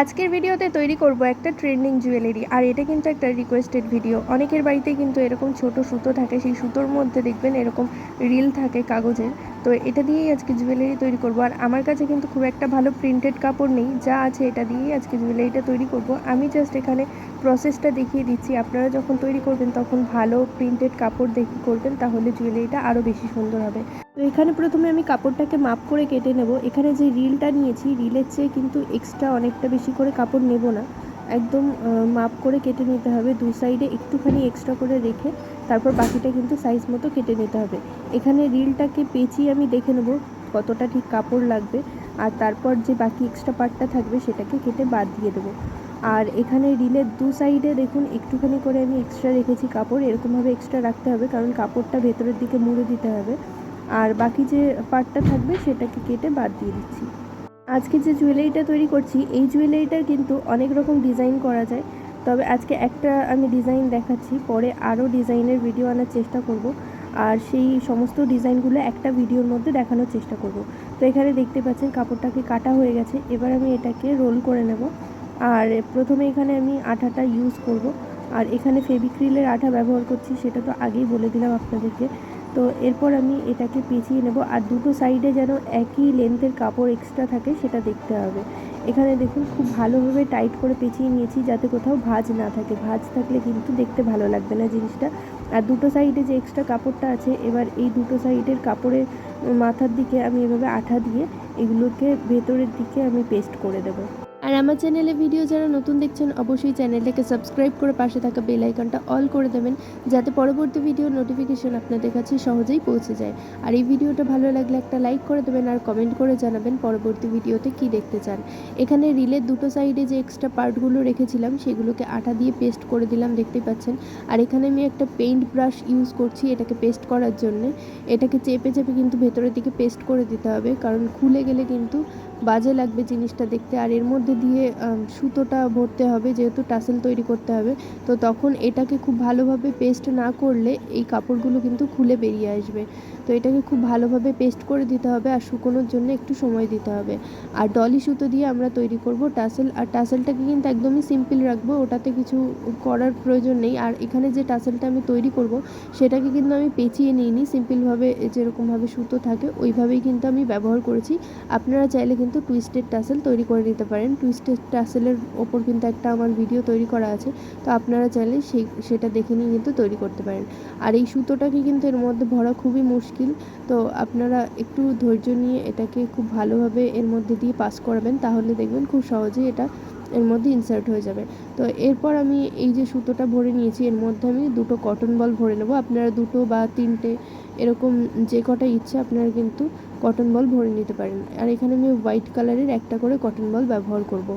আজকের ভিডিওতে তৈরি করব একটা ট্রেন্ডিং জুয়েলারি আর এটা কিন্তু একটা রিকোয়েস্টেড ভিডিও অনেকের বাড়িতে কিন্তু এরকম ছোট সুতো থাকে, সেই সুতোর মধ্যে দেখবেন এরকম রিল থাকে কাগজের। তো এটা দিয়েই আজকে জুয়েলারি তৈরি করব। আর আমার কাছে কিন্তু খুব একটা ভালো প্রিন্টেড কাপড় নেই, যা আছে এটা দিয়েই আজকে জুয়েলারিটা তৈরি করব। আমি জাস্ট এখানে প্রসেসটা দেখিয়ে দিচ্ছি। আপনারা যখন তৈরি করবেন, তখন ভালো প্রিন্টেড কাপড় দেখে করবেন, তাহলে জুয়েলারিটা আরও বেশি সুন্দর হবে। তো এখানে প্রথমে আমি কাপড়টাকে মাপ করে কেটে নেব। এখানে যে রিলটা নিয়েছি রিলের চেয়ে কিন্তু এক্সট্রা অনেকটা বেশি করে কাপড় নেব না। একদম মাপ করে কেটে নিতে হবে। দু সাইডে একটুখানি এক্সট্রা করে রেখে তারপর বাকিটা কিন্তু সাইজ মতো কেটে নিতে হবে। এখানে রিলটাকে পেঁচিয়ে আমি দেখে নেব কতটা ঠিক কাপড় লাগবে। আর তারপর যে বাকি এক্সট্রা পার্টটা থাকবে সেটাকে কেটে বাদ দিয়ে দেবো। আর এখানে রিলের দু সাইডে দেখুন, একটুখানি করে আমি এক্সট্রা রেখেছি কাপড়। এরকমভাবে এক্সট্রা রাখতে হবে কারণ কাপড়টা ভেতরের দিকে মুড়ে দিতে হবে। আর বাকি যে পার্টটা থাকবে সেটাকে কেটে বাদ দিয়ে দিচ্ছি। আজকে যে জুয়েলারিটা তৈরি করছি, এই জুয়েলারিটার কিন্তু অনেক রকম ডিজাইন করা যায়। তবে আজকে একটা আমি ডিজাইন দেখাচ্ছি, পরে আরও ডিজাইনের ভিডিও আনার চেষ্টা করব। আর সেই সমস্ত ডিজাইনগুলো একটা ভিডিওর মধ্যে দেখানোর চেষ্টা করব। তো এখানে দেখতে পাচ্ছেন কাপড়টাকে কাটা হয়ে গেছে, এবার আমি এটাকে রোল করে নেব। আর প্রথমে এখানে আমি আঠাটা ইউজ করব। আর এখানে ফেবিক্রিলের আঠা ব্যবহার করছি, সেটা তো আগেই বলে দিলাম আপনাদেরকে। তো এরপর আমি এটাকে পেঁচিয়ে নেব। আর দুটো সাইডে যেন একই লেন্থের কাপড় এক্সট্রা থাকে, সেটা দেখতে হবে। এখানে দেখুন, খুব ভালোভাবে টাইট করে পেঁচিয়ে নিয়েছি যাতে কোথাও ভাঁজ না থাকে। ভাঁজ থাকলে কিন্তু দেখতে ভালো লাগবে না জিনিসটা। আর দুটো সাইডে যে এক্সট্রা কাপড়টা আছে, এবার এই দুটো সাইডের কাপড়ের মাথার দিকে আমি এভাবে আঠা দিয়ে এগুলোকে ভেতরের দিকে আমি পেস্ট করে দেবো। আর আমার চ্যানেলে ভিডিও যারা নতুন দেখছেন, অবশ্যই চ্যানেলটাকে সাবস্ক্রাইব করে পাশে থাকা বেল আইকনটা অল করে দেবেন, যাতে পরবর্তী ভিডিওর নোটিফিকেশন আপনাদের কাছে সহজেই পৌঁছে যায়। আর এই ভিডিওটা ভালো লাগলে একটা লাইক করে দেবেন আর কমেন্ট করে জানাবেন পরবর্তী ভিডিওতে কি দেখতে চান। এখানে রিলের দুটো সাইডে যে এক্সট্রা পার্টগুলো রেখেছিলাম, সেগুলোকে আটা দিয়ে পেস্ট করে দিলাম দেখতে পাচ্ছেন। আর এখানে আমি একটা পেইন্ট ব্রাশ ইউজ করছি এটাকে পেস্ট করার জন্য। এটাকে চেপে চেপে কিন্তু ভেতরের দিকে পেস্ট করে দিতে হবে, কারণ খুলে গেলে কিন্তু বাজে লাগবে জিনিসটা দেখতে। আর এর মধ্যে দিয়ে সুতোটা ভরতে হবে, যেহেতু টাসেল তৈরি করতে হবে। তো তখন এটাকে খুব ভালোভাবে পেস্ট না করলে এই কাপড়গুলো কিন্তু খুলে বেরিয়ে আসবে। তো এটাকে খুব ভালোভাবে পেস্ট করে দিতে হবে আর শুকোনোর জন্য একটু সময় দিতে হবে। আর ডলি সুতো দিয়ে আমরা তৈরি করব টাসেল। আর টাসেলটাকে কিন্তু একদমই সিম্পল রাখব, ওটাতে কিছু করার প্রয়োজন নেই। আর এখানে যে টাসেলটা আমি তৈরি করব, সেটাকে কিন্তু আমি পেঁচিয়ে নিইনি। সিম্পলভাবে যেরকমভাবে সুতো থাকে, ওইভাবেই কিন্তু আমি ব্যবহার করেছি। আপনারা চাইলে কিন্তু টুইস্টেড টাসেল তৈরি করে নিতে পারেন। টুইস্টেড টাসেলের ওপর কিন্তু একটা আমার ভিডিও তৈরি করা আছে। তো আপনারা চাইলে সেই, সেটা দেখে নিয়ে কিন্তু তৈরি করতে পারেন। আর এই সুতোটাকে কিন্তু এর মধ্যে ভরা খুবই মুশকিল। তো আপনারা একটু ধৈর্য নিয়ে এটাকে খুব ভালোভাবে এর মধ্যে দিয়ে পাস করাবেন। তাহলে দেখবেন খুব সহজেই এটা এর মধ্যে ইনসার্ট হয়ে যাবে। তো এরপর আমি এই যে সুতোটা ভরে নিয়েছি, এর মধ্যে আমি দুটো কটন বল ভরে নেব। আপনারা দুটো বা তিনটে এরকম যে কটা ইচ্ছে আপনারা কিন্তু কটন বল ভরে নিতে পারেন। আর এখানে আমি হোয়াইট কালারের একটা করে কটন বল ব্যবহার করব।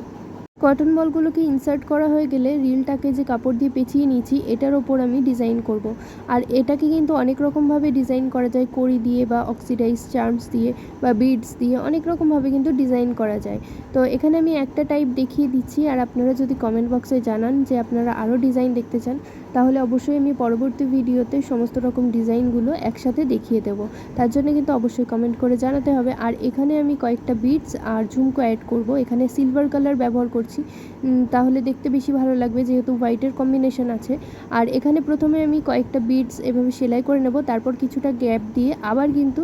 কটন বলগুলোকে ইনসার্ট করা হয়ে গেলে রিলটাকে যে কাপড় দিয়ে পেঁচিয়ে নিয়েছি, এটার ওপর আমি ডিজাইন করব। আর এটাকে কিন্তু অনেক রকমভাবে ডিজাইন করা যায়, কড়ি দিয়ে বা অক্সিডাইজ চার্মস দিয়ে বা বিডস দিয়ে অনেক রকমভাবে কিন্তু ডিজাইন করা যায় তো এখানে আমি একটা টাইপ দেখিয়ে দিচ্ছি, আর আপনারা যদি কমেন্ট বক্সে জানান যে আপনারা আরও ডিজাইন দেখতে চান তাহলে অবশ্যই আমি পরবর্তী ভিডিওতে সমস্ত রকম ডিজাইনগুলো একসাথে দেখিয়ে দেব। তার জন্য কিন্তু অবশ্যই কমেন্ট করে জানাতে হবে। আর এখানে আমি কয়েকটা বিটস আর ঝুমকো অ্যাড করব। এখানে সিলভার কালার ব্যবহার করছি। তাহলে দেখতে বেশি ভালো লাগবে যেহেতু হোয়াইটের কম্বিনেশন আছে। আর এখানে প্রথমে আমি কয়েকটা বিটস এভাবে সেলাই করে নেব। তারপর কিছুটা গ্যাপ দিয়ে আবার কিন্তু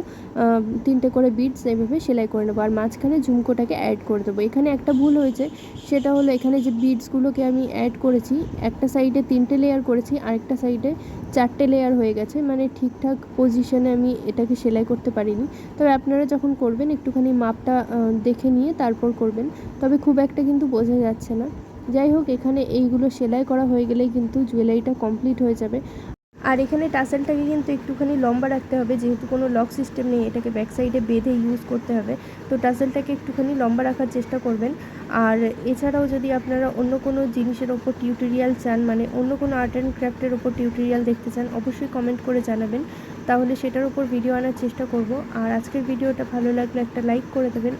তিনটে করে বিটস এভাবে সেলাই করে নেব। আর মাঝখানে ঝুমকোটাকে অ্যাড করে দেবো। এখানে একটা ভুল হয়েছে। সেটা হলো এখানে যে বিটসগুলোকে আমি অ্যাড করেছি, একটা সাইডে তিনটে লেয়ার করেছি, আরেকটা সাইডে চারটে লেয়ার হয়ে গেছে মানে ঠিকঠাক পজিশনে আমি এটাকে সেলাই করতে পারিনি। তবে আপনারা যখন করবেন, একটুখানি মাপটা দেখে নিয়ে তারপর করবেন। তবে খুব একটা কিন্তু বোঝা যাচ্ছে না। যাই হোক, এখানে এইগুলো সেলাই করা হয়ে গেলেই কিন্তু জুয়েলারিটা কমপ্লিট হয়ে যাবে। আর এখানে টাসেলটাকে কিন্তু একটুখানি লম্বা রাখতে হবে, যেহেতু কোনো লক সিস্টেম নেই, এটাকে ব্যাক সাইডে বেঁধে ইউজ করতে হবে। তো টাসেলটাকে একটুখানি লম্বা রাখার চেষ্টা করবেন। আর এছাড়াও যদি আপনারা অন্য কোনো জিনিসের ওপর টিউটোরিয়াল চান মানে অন্য কোনো আর্ট অ্যান্ড ক্রাফটের ওপর টিউটোরিয়াল দেখতে চান, অবশ্যই কমেন্ট করে জানাবেন। তাহলে সেটার উপর ভিডিও আনার চেষ্টা করব। আর আজকের ভিডিওটা ভালো লাগলে একটা লাইক করে দেবেন।